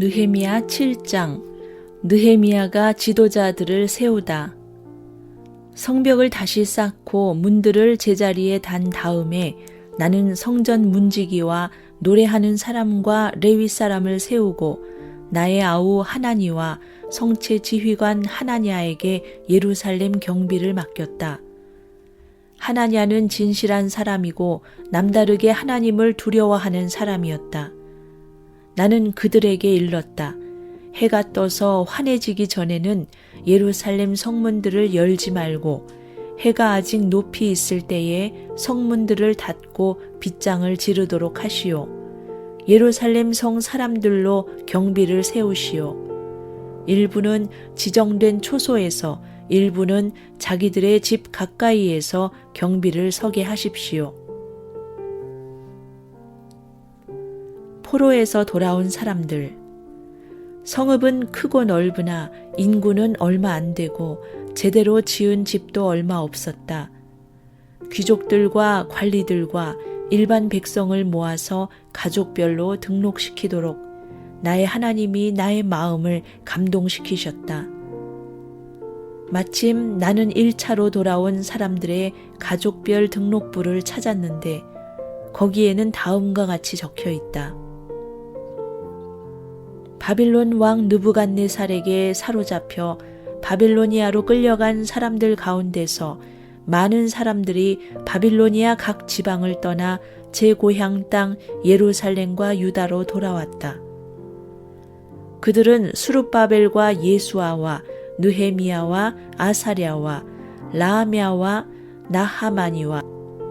느헤미야 7장 느헤미야가 지도자들을 세우다 성벽을 다시 쌓고 문들을 제자리에 단 다음에 나는 성전 문지기와 노래하는 사람과 레위 사람을 세우고 나의 아우 하나니와 성체 지휘관 하나냐에게 예루살렘 경비를 맡겼다. 하나냐는 진실한 사람이고 남다르게 하나님을 두려워하는 사람이었다. 나는 그들에게 일렀다. 해가 떠서 환해지기 전에는 예루살렘 성문들을 열지 말고 해가 아직 높이 있을 때에 성문들을 닫고 빗장을 지르도록 하시오. 예루살렘 성 사람들로 경비를 세우시오. 일부는 지정된 초소에서 일부는 자기들의 집 가까이에서 경비를 서게 하십시오. 포로에서 돌아온 사람들. 성읍은 크고 넓으나 인구는 얼마 안 되고 제대로 지은 집도 얼마 없었다. 귀족들과 관리들과 일반 백성을 모아서 가족별로 등록시키도록 나의 하나님이 나의 마음을 감동시키셨다. 마침 나는 1차로 돌아온 사람들의 가족별 등록부를 찾았는데 거기에는 다음과 같이 적혀 있다. 바빌론 왕 느부갓네살에게 사로잡혀 바빌로니아로 끌려간 사람들 가운데서 많은 사람들이 바빌로니아 각 지방을 떠나 제 고향 땅 예루살렘과 유다로 돌아왔다. 그들은 수룹바벨과 예수아와 느헤미야와 아사랴와 라하мя와 나하마니와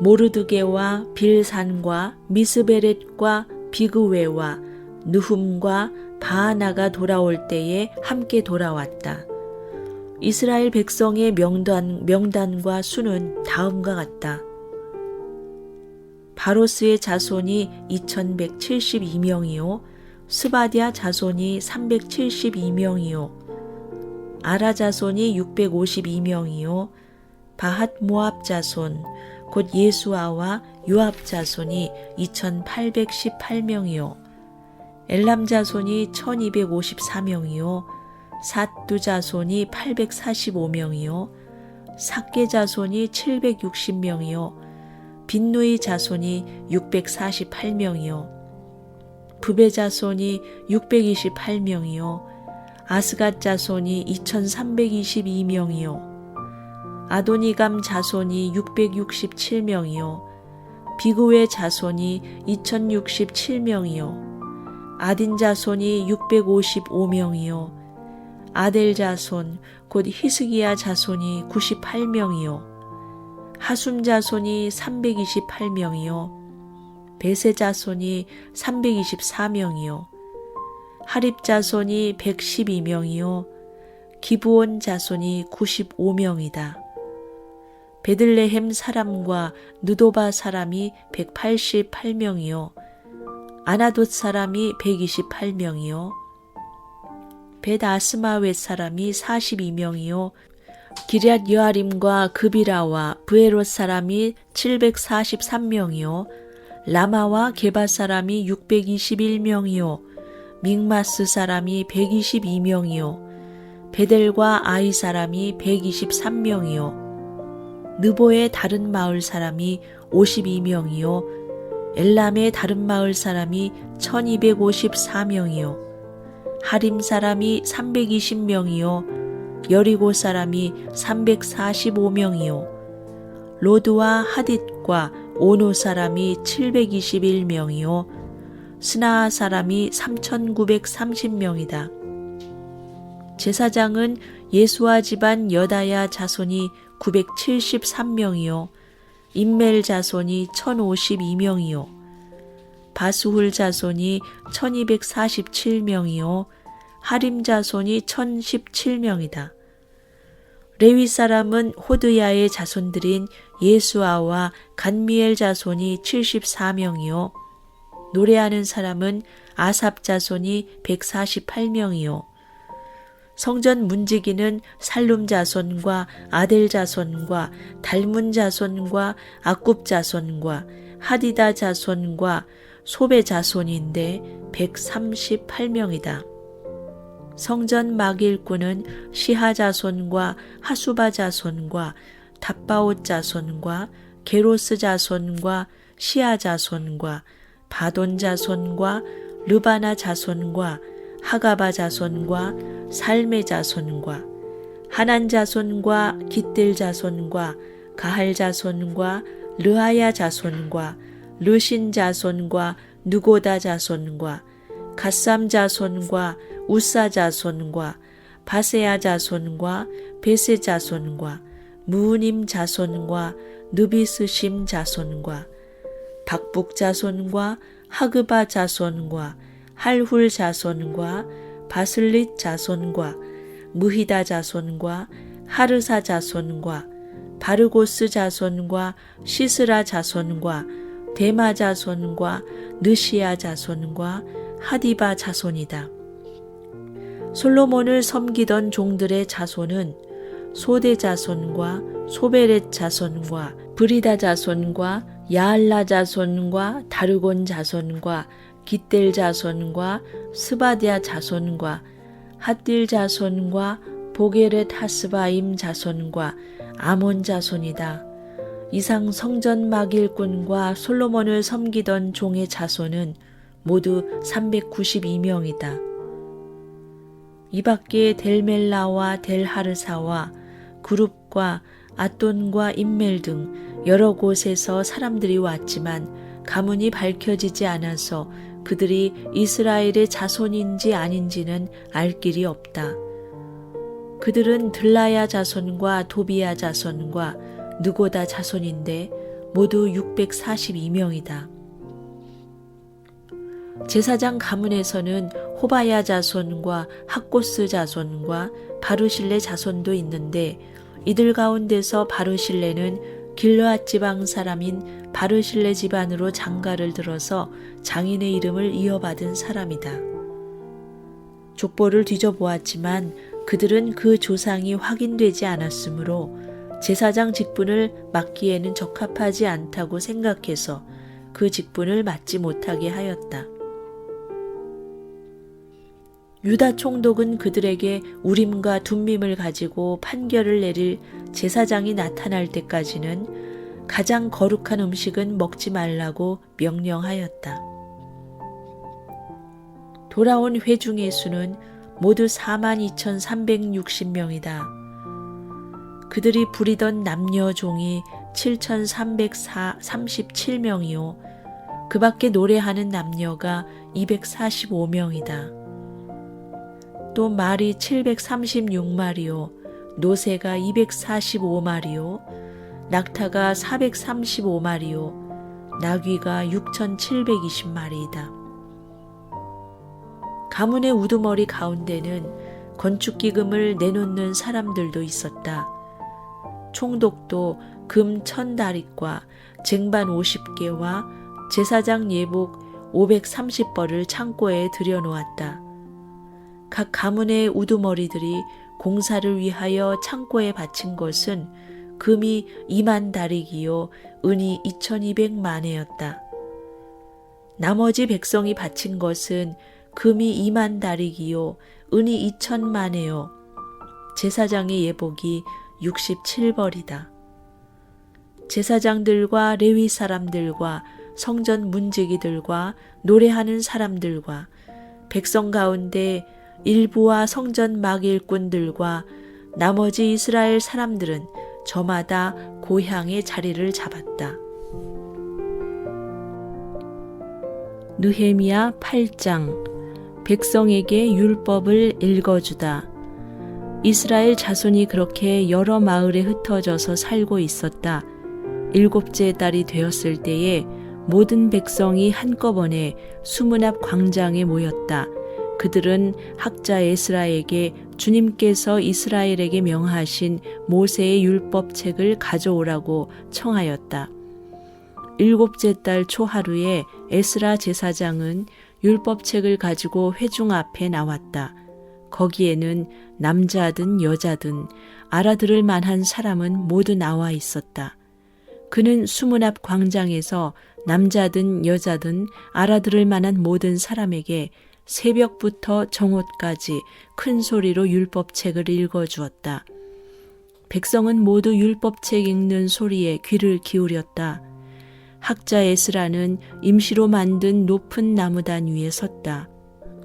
모르드게와 빌산과 미스베렛과 비그웨와 느훔과 바하나가 돌아올 때에 함께 돌아왔다. 이스라엘 백성의 명단, 명단과 수는 다음과 같다. 바로스의 자손이 2172명이요. 스바디아 자손이 372명이요. 아라 자손이 652명이요. 바핫 모압 자손, 곧 예수아와 유압 자손이 2818명이요. 엘람 자손이 1254명이요. 삿두 자손이 845명이요. 삭게 자손이 760명이요. 빈누이 자손이 648명이요. 부베 자손이 628명이요. 아스갓 자손이 2322명이요. 아도니감 자손이 667명이요. 비구의 자손이 2067명이요. 아딘 자손이 655명이요. 아델 자손 곧 히스기야 자손이 98명이요. 하숨 자손이 328명이요. 베세 자손이 324명이요. 하립 자손이 112명이요. 기부온 자손이 95명이다. 베들레헴 사람과 느도바 사람이 188명이요. 아나돗 사람이 128명이요. 벳아스마웻 사람이 42명이요. 기럇 여아림과 그비라와 브에롯 사람이 743명이요. 라마와 게바 사람이 621명이요. 믹마스 사람이 122명이요. 베델과 아이 사람이 123명이요. 느보의 다른 마을 사람이 52명이요. 엘람의 다른 마을 사람이 1254명이요. 하림 사람이 320명이요. 여리고 사람이 345명이요. 로드와 하딧과 오노 사람이 721명이요. 스나아 사람이 3930명이다. 제사장은 예수와 집안 여다야 자손이 973명이요. 인멜 자손이 1052명이요. 바수훌 자손이 1247명이요. 하림 자손이 1017명이다. 레위 사람은 호드야의 자손들인 예수아와 간미엘 자손이 74명이요. 노래하는 사람은 아삽 자손이 148명이요. 성전 문지기는 살룸 자손과 아델 자손과 달문 자손과 아굽 자손과 하디다 자손과 소베 자손인데 138명이다. 성전 막일꾼은 시하 자손과 하수바 자손과 답바옷 자손과 게로스 자손과 시아 자손과 바돈 자손과 르바나 자손과 하가바 자손과 살메 자손과 하난 자손과 깃들 자손과 가할 자손과 르하야 자손과 르신 자손과 누고다 자손과 갓삼 자손과 우사 자손과 바세아 자손과 베세 자손과 무님 자손과 느비스심 자손과 박북 자손과 하그바 자손과 할훌 자손과 바슬릿 자손과 무히다 자손과 하르사 자손과 바르고스 자손과 시스라 자손과 데마 자손과 느시아 자손과 하디바 자손이다. 솔로몬을 섬기던 종들의 자손은 소대 자손과 소베렛 자손과 브리다 자손과 야알라 자손과 다르곤 자손과 깃델 자손과 스바디아 자손과 핫딜 자손과 보게렛 하스바임 자손과 아몬 자손이다. 이상 성전 막일꾼과 솔로몬을 섬기던 종의 자손은 모두 392명이다. 이 밖에 델멜라와 델하르사와 그룹과 아돈과 인멜 등 여러 곳에서 사람들이 왔지만 가문이 밝혀지지 않아서 그들이 이스라엘의 자손인지 아닌지는 알 길이 없다. 그들은 들라야 자손과 도비야 자손과 느고다 자손인데 모두 642명이다. 제사장 가문에서는 호바야 자손과 학고스 자손과 바루실레 자손도 있는데 이들 가운데서 바루실레는 길르앗 지방 사람인 바르실레 집안으로 장가를 들어서 장인의 이름을 이어받은 사람이다. 족보를 뒤져보았지만 그들은 그 조상이 확인되지 않았으므로 제사장 직분을 맡기에는 적합하지 않다고 생각해서 그 직분을 맡지 못하게 하였다. 유다 총독은 그들에게 우림과 둠밈을 가지고 판결을 내릴 제사장이 나타날 때까지는 가장 거룩한 음식은 먹지 말라고 명령하였다. 돌아온 회중의 수는 모두 42,360명이다. 그들이 부리던 남녀 종이 7,337명이요. 그 밖에 노래하는 남녀가 245명이다. 또 말이 736마리요, 노새가 245마리요, 낙타가 435마리요, 나귀가 6,720마리이다. 가문의 우두머리 가운데는 건축기금을 내놓는 사람들도 있었다. 총독도 금 천다릿과 쟁반 50개와 제사장 예복 530벌을 창고에 들여놓았다. 각 가문의 우두머리들이 공사를 위하여 창고에 바친 것은 금이 2만 다리기요 은이 2200만회였다. 나머지 백성이 바친 것은 금이 2만 다리기요 은이 2천만회요 제사장의 예복이 67벌이다. 제사장들과 레위 사람들과 성전 문지기들과 노래하는 사람들과 백성 가운데 일부와 성전 막일꾼들과 나머지 이스라엘 사람들은 저마다 고향의 자리를 잡았다. 느헤미야 8장 백성에게 율법을 읽어주다. 이스라엘 자손이 그렇게 여러 마을에 흩어져서 살고 있었다. 일곱째 달이 되었을 때에 모든 백성이 한꺼번에 수문 앞 광장에 모였다. 그들은 학자 에스라에게 주님께서 이스라엘에게 명하신 모세의 율법책을 가져오라고 청하였다. 일곱째 달 초하루에 에스라 제사장은 율법책을 가지고 회중 앞에 나왔다. 거기에는 남자든 여자든 알아들을 만한 사람은 모두 나와 있었다. 그는 수문 앞 광장에서 남자든 여자든 알아들을 만한 모든 사람에게 새벽부터 정오까지 큰 소리로 율법책을 읽어주었다. 백성은 모두 율법책 읽는 소리에 귀를 기울였다. 학자 에스라는 임시로 만든 높은 나무단 위에 섰다.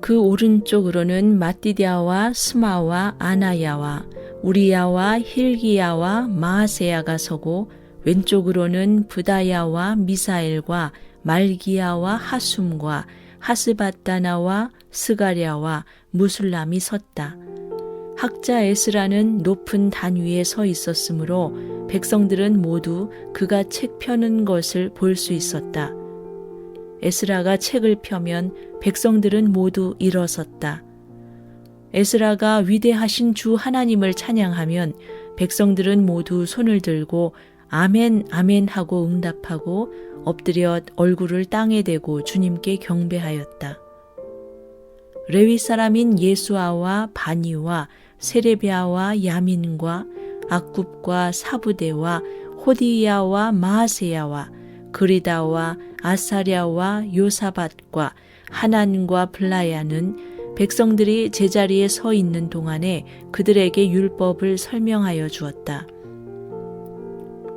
그 오른쪽으로는 마띠디아와 스마와 아나야와 우리야와 힐기야와 마아세야가 서고 왼쪽으로는 부다야와 미사엘과 말기야와 하숨과 하스바다나와 스가랴와 무술람이 섰다. 학자 에스라는 높은 단 위에 서 있었으므로 백성들은 모두 그가 책 펴는 것을 볼 수 있었다. 에스라가 책을 펴면 백성들은 모두 일어섰다. 에스라가 위대하신 주 하나님을 찬양하면 백성들은 모두 손을 들고 아멘, 아멘 하고 응답하고 엎드려 얼굴을 땅에 대고 주님께 경배하였다. 레위 사람인 예수아와 바니와 세레비아와 야민과 악굽과 사부대와 호디야와 마하세야와 그리다와 아사랴와 요사밭과 하난과 블라야는 백성들이 제자리에 서 있는 동안에 그들에게 율법을 설명하여 주었다.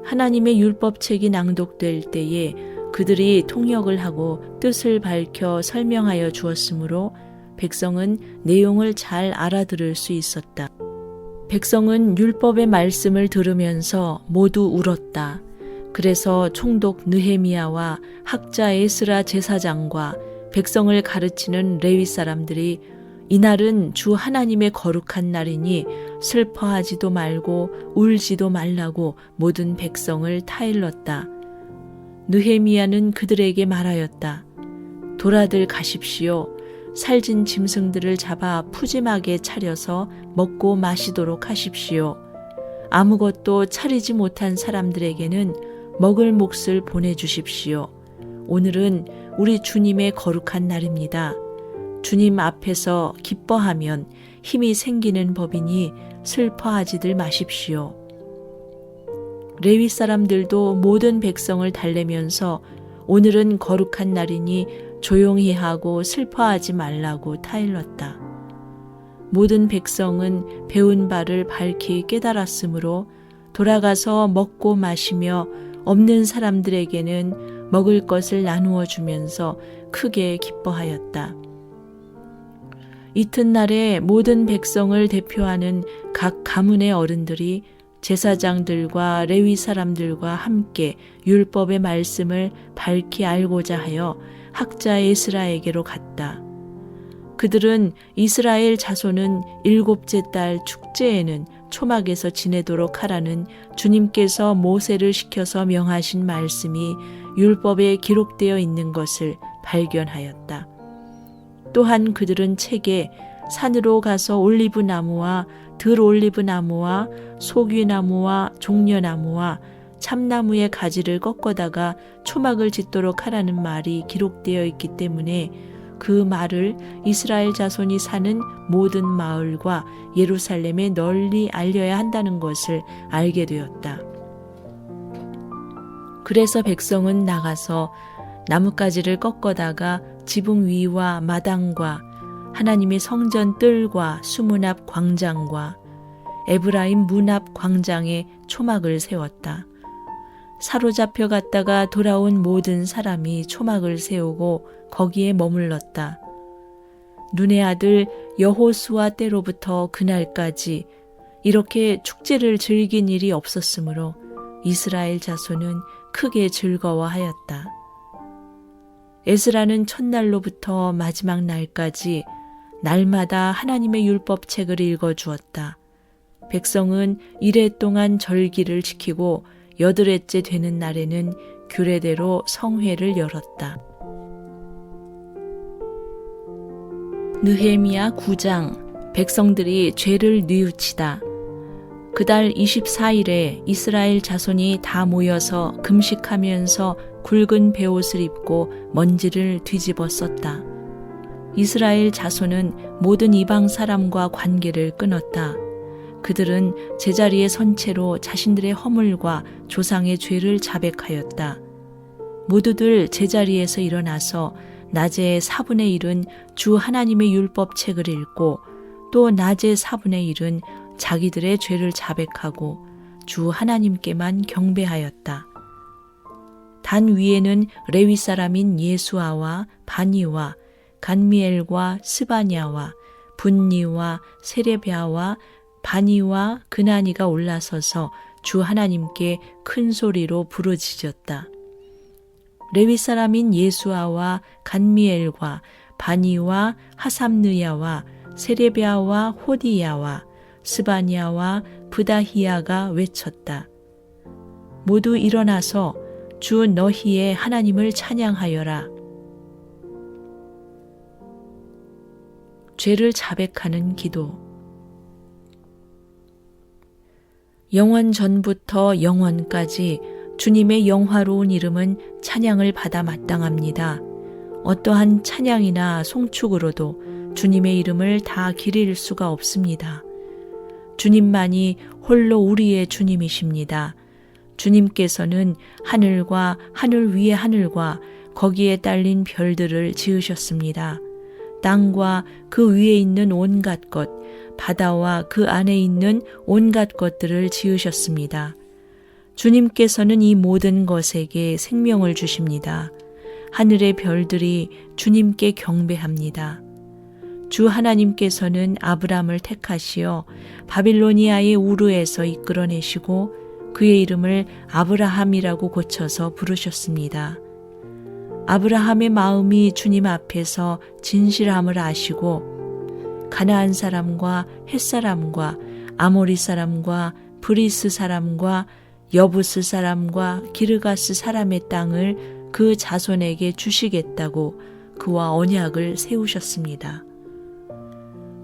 하나님의 율법책이 낭독될 때에 그들이 통역을 하고 뜻을 밝혀 설명하여 주었으므로 백성은 내용을 잘 알아들을 수 있었다. 백성은 율법의 말씀을 들으면서 모두 울었다. 그래서 총독 느헤미야와 학자 에스라 제사장과 백성을 가르치는 레위 사람들이 이날은 주 하나님의 거룩한 날이니 슬퍼하지도 말고 울지도 말라고 모든 백성을 타일렀다. 느헤미야는 그들에게 말하였다. 돌아들 가십시오. 살진 짐승들을 잡아 푸짐하게 차려서 먹고 마시도록 하십시오. 아무것도 차리지 못한 사람들에게는 먹을 몫을 보내주십시오. 오늘은 우리 주님의 거룩한 날입니다. 주님 앞에서 기뻐하면 힘이 생기는 법이니 슬퍼하지들 마십시오. 레위 사람들도 모든 백성을 달래면서 오늘은 거룩한 날이니 조용히 하고 슬퍼하지 말라고 타일렀다. 모든 백성은 배운 바를 밝히 깨달았으므로 돌아가서 먹고 마시며 없는 사람들에게는 먹을 것을 나누어 주면서 크게 기뻐하였다. 이튿날에 모든 백성을 대표하는 각 가문의 어른들이 제사장들과 레위 사람들과 함께 율법의 말씀을 밝히 알고자 하여 학자 에스라에게로 갔다. 그들은 이스라엘 자손은 일곱째 달 축제에는 초막에서 지내도록 하라는 주님께서 모세를 시켜서 명하신 말씀이 율법에 기록되어 있는 것을 발견하였다. 또한 그들은 책에 산으로 가서 올리브 나무와 들 올리브 나무와 소귀 나무와 종려 나무와 참나무의 가지를 꺾어다가 초막을 짓도록 하라는 말이 기록되어 있기 때문에 그 말을 이스라엘 자손이 사는 모든 마을과 예루살렘에 널리 알려야 한다는 것을 알게 되었다. 그래서 백성은 나가서 나뭇가지를 꺾어다가 지붕 위와 마당과 하나님의 성전 뜰과 수문 앞 광장과 에브라임 문 앞 광장에 초막을 세웠다. 사로잡혀 갔다가 돌아온 모든 사람이 초막을 세우고 거기에 머물렀다. 눈의 아들 여호수아 때로부터 그날까지 이렇게 축제를 즐긴 일이 없었으므로 이스라엘 자손은 크게 즐거워하였다. 에스라는 첫날로부터 마지막 날까지 날마다 하나님의 율법책을 읽어 주었다. 백성은 이래 동안 절기를 지키고 여드레째 되는 날에는 규례대로 성회를 열었다. 느헤미야 9장 백성들이 죄를 뉘우치다. 그달 24일에 이스라엘 자손이 다 모여서 금식하면서 굵은 베옷을 입고 먼지를 뒤집어 썼다. 이스라엘 자손은 모든 이방 사람과 관계를 끊었다. 그들은 제자리의 선체로 자신들의 허물과 조상의 죄를 자백하였다. 모두들 제자리에서 일어나서 낮에 4분의 1은 주 하나님의 율법 책을 읽고 또 낮에 4분의 1은 자기들의 죄를 자백하고 주 하나님께만 경배하였다. 단 위에는 레위 사람인 예수아와 바니와 간미엘과 스바냐와 분니와 세레비아와 바니와 그나니가 올라서서 주 하나님께 큰 소리로 부르짖었다. 레위 사람인 예수아와 간미엘과 바니와 하삼느야와 세레비아와 호디야와 스바냐와 부다히야가 외쳤다. 모두 일어나서 주 너희의 하나님을 찬양하여라. 죄를 자백하는 기도. 영원 전부터 영원까지 주님의 영화로운 이름은 찬양을 받아 마땅합니다. 어떠한 찬양이나 송축으로도 주님의 이름을 다 기릴 수가 없습니다. 주님만이 홀로 우리의 주님이십니다. 주님께서는 하늘과 하늘 위의 하늘과 거기에 딸린 별들을 지으셨습니다. 땅과 그 위에 있는 온갖 것, 바다와 그 안에 있는 온갖 것들을 지으셨습니다. 주님께서는 이 모든 것에게 생명을 주십니다. 하늘의 별들이 주님께 경배합니다. 주 하나님께서는 아브람을 택하시어 바빌로니아의 우르에서 이끌어내시고 그의 이름을 아브라함이라고 고쳐서 부르셨습니다. 아브라함의 마음이 주님 앞에서 진실함을 아시고 가나안 사람과 햇 사람과 아모리 사람과 브리스 사람과 여부스 사람과 기르가스 사람의 땅을 그 자손에게 주시겠다고 그와 언약을 세우셨습니다.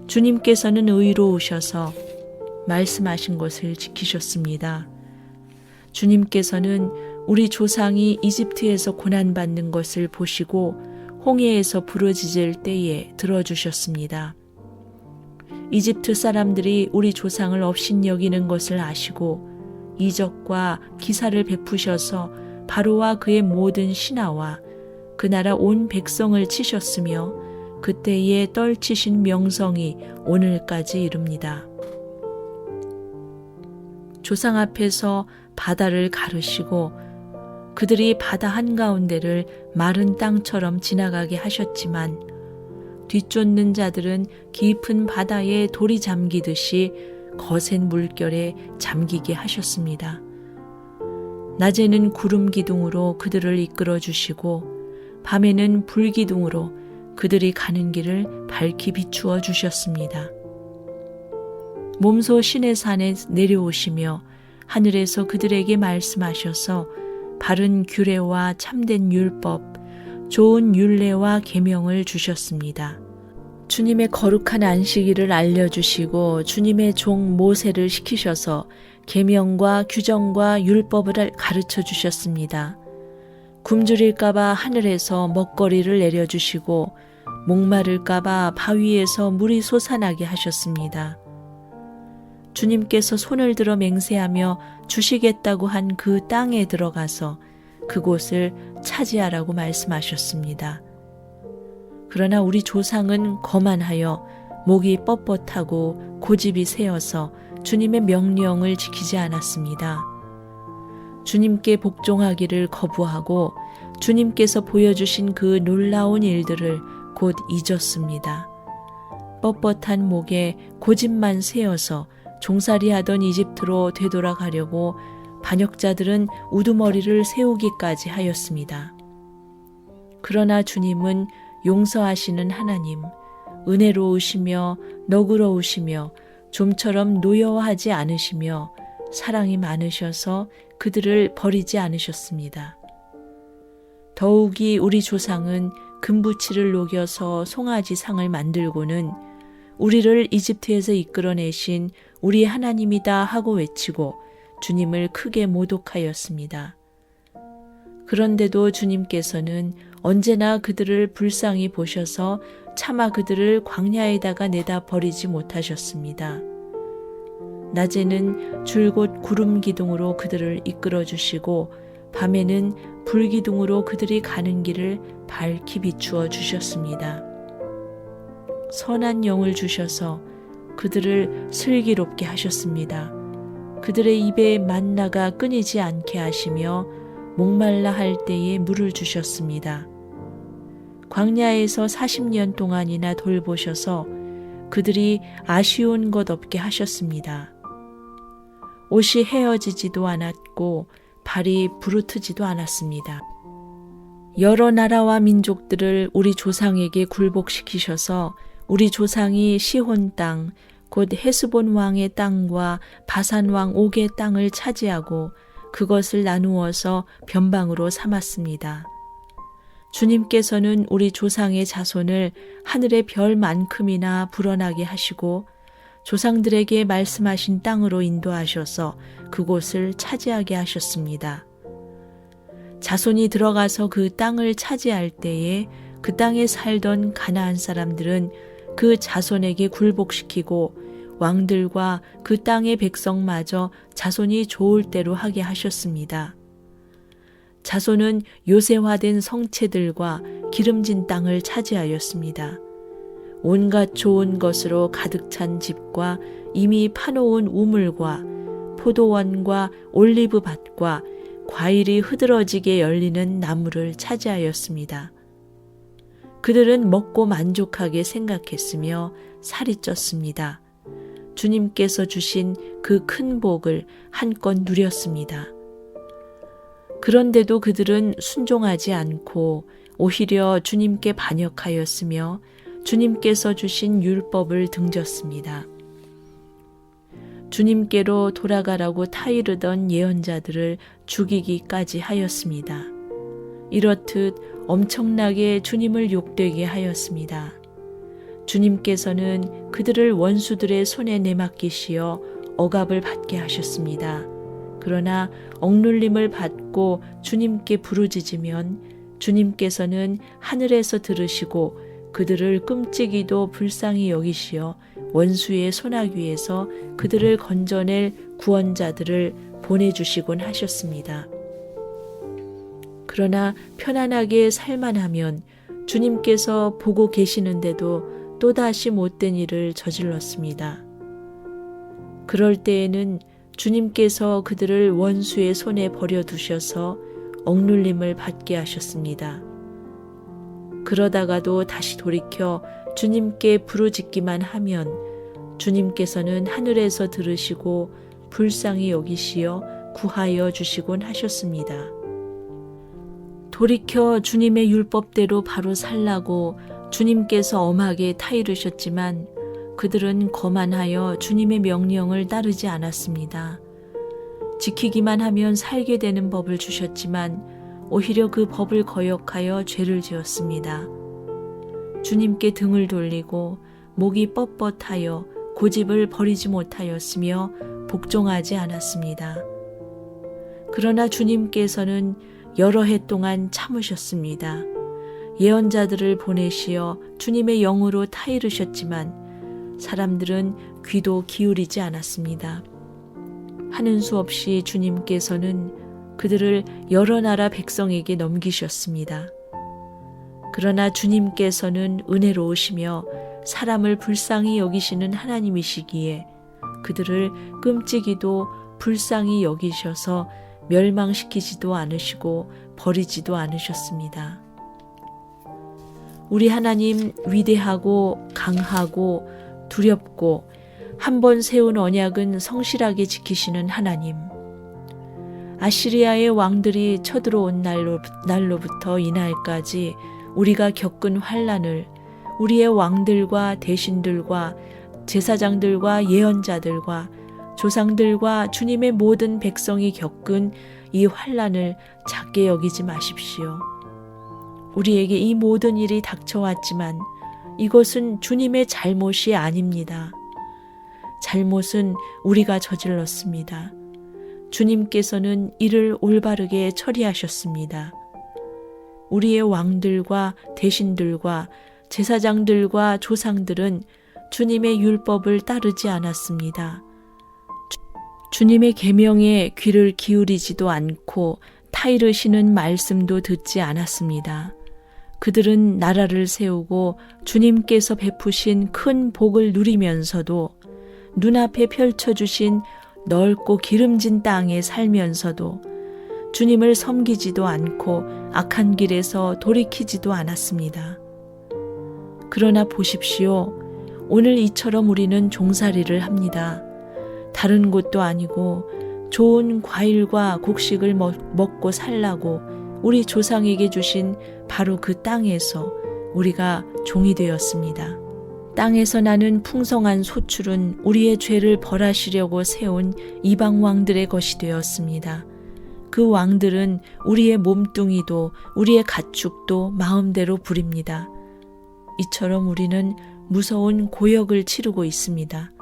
주님께서는 의로우셔서 말씀하신 것을 지키셨습니다. 주님께서는 우리 조상이 이집트에서 고난받는 것을 보시고 홍해에서 부러지질 때에 들어주셨습니다. 이집트 사람들이 우리 조상을 업신 여기는 것을 아시고 이적과 기사를 베푸셔서 바로와 그의 모든 신하와 그 나라 온 백성을 치셨으며 그때에 떨치신 명성이 오늘까지 이릅니다. 조상 앞에서 바다를 가르시고 그들이 바다 한가운데를 마른 땅처럼 지나가게 하셨지만 뒤쫓는 자들은 깊은 바다에 돌이 잠기듯이 거센 물결에 잠기게 하셨습니다. 낮에는 구름 기둥으로 그들을 이끌어 주시고 밤에는 불 기둥으로 그들이 가는 길을 밝히 비추어 주셨습니다. 몸소 신의 산에 내려오시며 하늘에서 그들에게 말씀하셔서 바른 규례와 참된 율법, 좋은 율례와 계명을 주셨습니다. 주님의 거룩한 안식일을 알려주시고 주님의 종 모세를 시키셔서 계명과 규정과 율법을 가르쳐 주셨습니다. 굶주릴까봐 하늘에서 먹거리를 내려주시고 목마를까봐 바위에서 물이 솟아나게 하셨습니다. 주님께서 손을 들어 맹세하며 주시겠다고 한 그 땅에 들어가서 그곳을 차지하라고 말씀하셨습니다. 그러나 우리 조상은 거만하여 목이 뻣뻣하고 고집이 세어서 주님의 명령을 지키지 않았습니다. 주님께 복종하기를 거부하고 주님께서 보여주신 그 놀라운 일들을 곧 잊었습니다. 뻣뻣한 목에 고집만 세어서 종살이 하던 이집트로 되돌아가려고 반역자들은 우두머리를 세우기까지 하였습니다. 그러나 주님은 용서하시는 하나님, 은혜로우시며 너그러우시며 좀처럼 노여워하지 않으시며 사랑이 많으셔서 그들을 버리지 않으셨습니다. 더욱이 우리 조상은 금부치를 녹여서 송아지 상을 만들고는 우리를 이집트에서 이끌어내신 우리 하나님이다 하고 외치고 주님을 크게 모독하였습니다. 그런데도 주님께서는 언제나 그들을 불쌍히 보셔서 차마 그들을 광야에다가 내다 버리지 못하셨습니다. 낮에는 줄곧 구름 기둥으로 그들을 이끌어 주시고 밤에는 불 기둥으로 그들이 가는 길을 밝히 비추어 주셨습니다. 선한 영을 주셔서 그들을 슬기롭게 하셨습니다. 그들의 입에 만나가 끊이지 않게 하시며 목말라 할 때에 물을 주셨습니다. 광야에서 40년 동안이나 돌보셔서 그들이 아쉬운 것 없게 하셨습니다. 옷이 헤어지지도 않았고 발이 부르트지도 않았습니다. 여러 나라와 민족들을 우리 조상에게 굴복시키셔서 우리 조상이 시혼 땅, 곧 헤스본 왕의 땅과 바산 왕 옥의 땅을 차지하고 그것을 나누어서 변방으로 삼았습니다. 주님께서는 우리 조상의 자손을 하늘의 별만큼이나 불어나게 하시고 조상들에게 말씀하신 땅으로 인도하셔서 그곳을 차지하게 하셨습니다. 자손이 들어가서 그 땅을 차지할 때에 그 땅에 살던 가나안 사람들은 그 자손에게 굴복시키고 왕들과 그 땅의 백성마저 자손이 좋을 대로 하게 하셨습니다. 자손은 요새화된 성체들과 기름진 땅을 차지하였습니다. 온갖 좋은 것으로 가득 찬 집과 이미 파놓은 우물과 포도원과 올리브 밭과 과일이 흐드러지게 열리는 나무를 차지하였습니다. 그들은 먹고 만족하게 생각했으며 살이 쪘습니다. 주님께서 주신 그 큰 복을 한껏 누렸습니다. 그런데도 그들은 순종하지 않고 오히려 주님께 반역하였으며 주님께서 주신 율법을 등졌습니다. 주님께로 돌아가라고 타이르던 예언자들을 죽이기까지 하였습니다. 이렇듯 엄청나게 주님을 욕되게 하였습니다. 주님께서는 그들을 원수들의 손에 내맡기시어 억압을 받게 하셨습니다. 그러나 억눌림을 받고 주님께 부르짖으면 주님께서는 하늘에서 들으시고 그들을 끔찍이도 불쌍히 여기시어 원수의 소나귀에서 그들을 건져낼 구원자들을 보내주시곤 하셨습니다. 그러나 편안하게 살만 하면 주님께서 보고 계시는데도 또다시 못된 일을 저질렀습니다. 그럴 때에는 주님께서 그들을 원수의 손에 버려두셔서 억눌림을 받게 하셨습니다. 그러다가도 다시 돌이켜 주님께 부르짖기만 하면 주님께서는 하늘에서 들으시고 불쌍히 여기시어 구하여 주시곤 하셨습니다. 돌이켜 주님의 율법대로 바로 살라고 주님께서 엄하게 타이르셨지만 그들은 거만하여 주님의 명령을 따르지 않았습니다. 지키기만 하면 살게 되는 법을 주셨지만 오히려 그 법을 거역하여 죄를 지었습니다. 주님께 등을 돌리고 목이 뻣뻣하여 고집을 버리지 못하였으며 복종하지 않았습니다. 그러나 주님께서는 여러 해 동안 참으셨습니다. 예언자들을 보내시어 주님의 영으로 타이르셨지만 사람들은 귀도 기울이지 않았습니다. 하는 수 없이 주님께서는 그들을 여러 나라 백성에게 넘기셨습니다. 그러나 주님께서는 은혜로우시며 사람을 불쌍히 여기시는 하나님이시기에 그들을 끔찍이도 불쌍히 여기셔서 멸망시키지도 않으시고 버리지도 않으셨습니다. 우리 하나님 위대하고 강하고 두렵고 한 번 세운 언약은 성실하게 지키시는 하나님. 아시리아의 왕들이 쳐들어온 날로, 날로부터 이날까지 우리가 겪은 환란을 우리의 왕들과 대신들과 제사장들과 예언자들과 조상들과 주님의 모든 백성이 겪은 이 환란을 작게 여기지 마십시오. 우리에게 이 모든 일이 닥쳐왔지만 이것은 주님의 잘못이 아닙니다. 잘못은 우리가 저질렀습니다. 주님께서는 이를 올바르게 처리하셨습니다. 우리의 왕들과 대신들과 제사장들과 조상들은 주님의 율법을 따르지 않았습니다. 주님의 계명에 귀를 기울이지도 않고 타이르시는 말씀도 듣지 않았습니다. 그들은 나라를 세우고 주님께서 베푸신 큰 복을 누리면서도 눈앞에 펼쳐주신 넓고 기름진 땅에 살면서도 주님을 섬기지도 않고 악한 길에서 돌이키지도 않았습니다. 그러나 보십시오. 오늘 이처럼 우리는 종살이를 합니다. 다른 곳도 아니고 좋은 과일과 곡식을 먹, 먹고 살라고 우리 조상에게 주신 바로 그 땅에서 우리가 종이 되었습니다. 땅에서 나는 풍성한 소출은 우리의 죄를 벌하시려고 세운 이방 왕들의 것이 되었습니다. 그 왕들은 우리의 몸뚱이도 우리의 가축도 마음대로 부립니다. 이처럼 우리는 무서운 고역을 치르고 있습니다.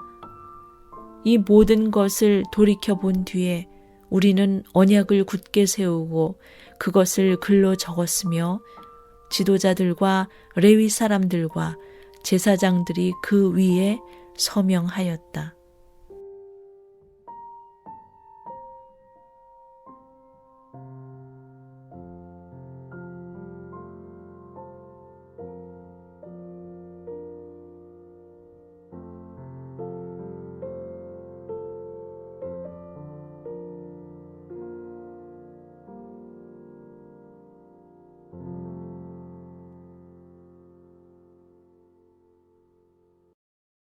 이 모든 것을 돌이켜 본 뒤에 우리는 언약을 굳게 세우고 그것을 글로 적었으며 지도자들과 레위 사람들과 제사장들이 그 위에 서명하였다.